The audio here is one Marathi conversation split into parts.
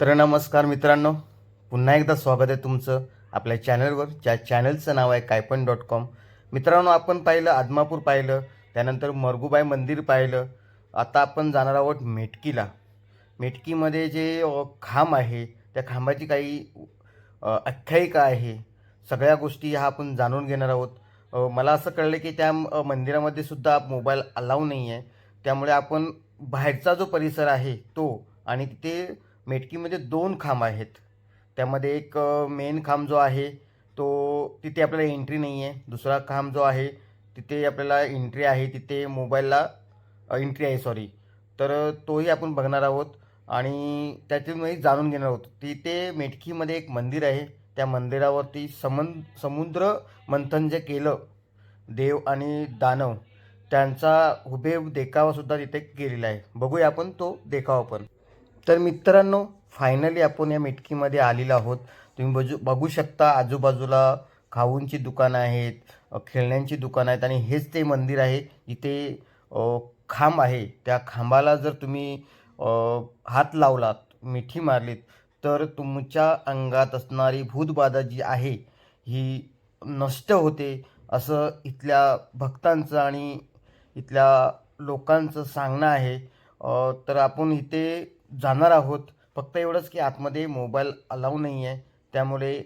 तर नमस्कार मित्रांनो. पुन्हा एकदा स्वागत आहे तुमचं आपल्या चॅनलवर. ज्या चॅनलचं नाव आहे कायपण डॉट कॉम. मित्रांनो आपण पाहिलं आदमापूर पाहिलं त्यानंतर मरगुबाई मंदिर पाहिलं. आता आपण जाणार आहोत मेटकीला. मेटकीमध्ये जे खांब आहे त्या खांबाची काही आख्यायिका आहे. सगळ्या गोष्टी ह्या आपण जाणून घेणार आहोत. मला असं कळलं की त्या मंदिरामध्ये सुद्धा मोबाईल अलाव नाही आहे त्यामुळे आपण बाहेरचा जो परिसर आहे तो आणि तिथे मेटकीमध्ये दोन खांब आहेत. त्यामध्ये एक मेन खांब जो आहे तो तिथे आपल्याला एंट्री नाही आहे दुसरा खांब जो आहे तिथे आपल्याला एंट्री आहे तिथे मोबाईलला एंट्री आहे सॉरी तर तोही आपण बघणार आहोत आणि त्याच्यामुळे जाणून घेणार आहोत. तिथे मेटकीमध्ये एक मंदिर आहे. त्या मंदिरावरती समन समुद्र मंथन जे केलं देव आणि दानव त्यांचा हुबेहूब देखावासुद्धा तिथे केलेला आहे. बघूया आपण तो देखावा पण. तर मित्रांनो फायनली आपण या मिटकीमध्ये आलेलो आहोत. तुम्ही बजू बघू शकता आजूबाजूला खाऊंची दुकानं आहेत खेळण्यांची दुकानं आहेत आणि हेच ते मंदिर आहे. इथे खांब आहे. त्या खांबाला जर तुम्ही हात लावलात मिठी मारलीत तर तुमच्या अंगात असणारी भूतबाधा जी आहे ही नष्ट होते असं इथल्या भक्तांचं आणि इथल्या लोकांचं सांगणं आहे. तर आपण इथे जाणार आहोत. फक्त एवढंच की आतमध्ये मोबाईल अलाव नाही आहे त्यामुळे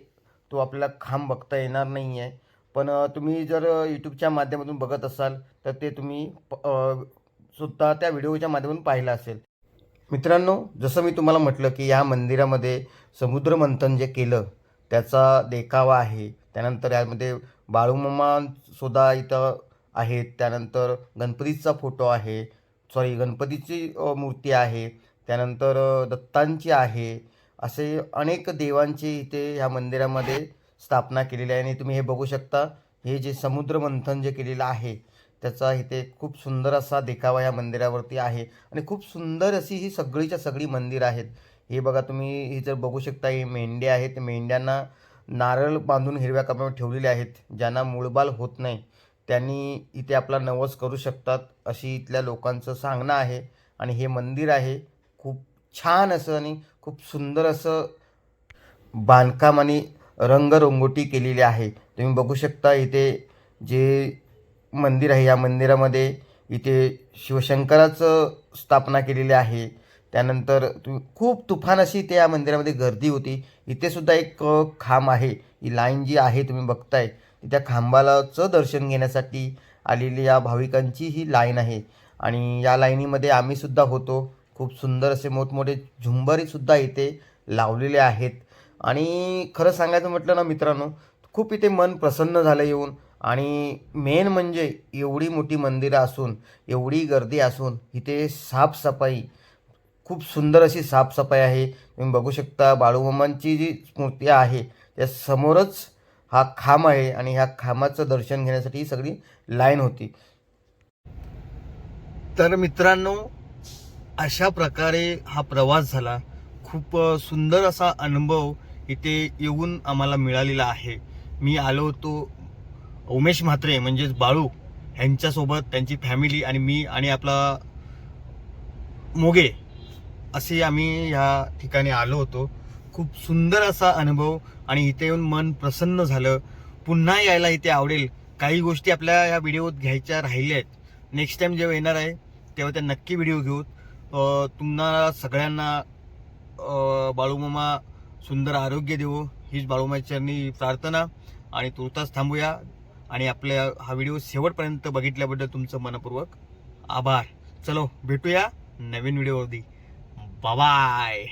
तो आपल्याला खांब बघता येणार नाही आहे पण तुम्ही जर यूट्यूबच्या माध्यमातून बघत असाल तर ते तुम्ही प- सुद्धा त्या व्हिडिओच्या माध्यमातून पाहिलं असेल. मित्रांनो जसं मी तुम्हाला म्हटलं की या मंदिरामध्ये समुद्र मंथन जे केलं त्याचा देखावा आहे. त्यानंतर यामध्ये बाळूमामासुद्धा इथं आहेत. त्यानंतर गणपतीचा फोटो आहे. सॉरी गणपतीची मूर्ती आहे. त्यानंतर दत्तांची आहे. असे अनेक देवांची इथे ह्या मंदिरामध्ये स्थापना केलेली आहे आणि तुम्ही हे बघू शकता. हे जे समुद्र मंथन जे केलेलं आहे त्याचा इथे खूप सुंदर असा देखावा या मंदिरावरती आहे. आणि खूप सुंदर अशी ही सगळीच्या सगळी मंदिर आहेत. हे बघा तुम्ही हे जर बघू शकता हे मेंढ्या आहेत. मेंढ्यांना नारळ बांधून हिरव्या कपड्यावर ठेवलेले आहेत ज्यांना मूळबाल होत नाही. त्यांनी इथे आपला नवस करू शकतात अशी इथल्या लोकांचं सांगणं आहे. आणि हे मंदिर आहे. छान असं आणि खूप सुंदर असं बांधकाम आणि रंगरंगोटी केलेली आहे. तुम्ही बघू शकता इथे जे मंदिर आहे या मंदिरामध्ये इथे शिवशंकराचं स्थापना केलेली आहे. त्यानंतर तुम्ही खूप तुफान अशी इथे या मंदिरामध्ये गर्दी होती. इथे सुद्धा एक खांब आहे. ही लाईन जी आहे तुम्ही बघताय त्या खांबालाचं दर्शन घेण्यासाठी आलेली या भाविकांची ही लाईन आहे. आणि या लाईनीमध्ये आम्हीसुद्धा होतो. खूप सुंदर असे मोठमोठे झुंबरीसुद्धा इथे लावलेले आहेत. आणि खरं सांगायचं म्हटलं ना मित्रांनो खूप इथे मन प्रसन्न झालं येऊन. आणि मेन म्हणजे एवढी मोठी मंदिरं असून एवढी गर्दी असून इथे साफसफाई खूप सुंदर अशी साफसफाई आहे. तुम्ही बघू शकता बाळूमामांची जी स्मृती आहे त्या समोरच हा खांब आहे आणि ह्या खांबाचं दर्शन घेण्यासाठी ही सगळी लाईन होती. तर मित्रांनो अशा प्रकारे हा प्रवास झाला. खूप सुंदर असा अनुभव इथे येऊन आम्हाला मिळालेला आहे. मी आलो होतो उमेश म्हात्रे म्हणजेच बाळू ह्यांच्यासोबत त्यांची फॅमिली आणि मी आणि आपला मोगे असे आम्ही ह्या ठिकाणी आलो होतो. खूप सुंदर असा अनुभव आणि इथे येऊन मन प्रसन्न झालं. पुन्हा यायला इथे आवडेल. काही गोष्टी आपल्या या व्हिडिओत घ्यायच्या राहिल्या आहेत. नेक्स्ट टाईम जेव्हा येणार आहे तेव्हा त्या नक्की व्हिडिओ घेऊ तुम्हाला सगळ्यांना बाळूमामा सुंदर आरोग्य देवो. हीच बाळूमाच्या प्रार्थना आणि तुर्तास थांबूया. आणि आपल्या हा व्हिडिओ शेवटपर्यंत बघितल्याबद्दल तुमचं मनपूर्वक आभार. चलो भेटूया नवीन व्हिडिओवरती. बाय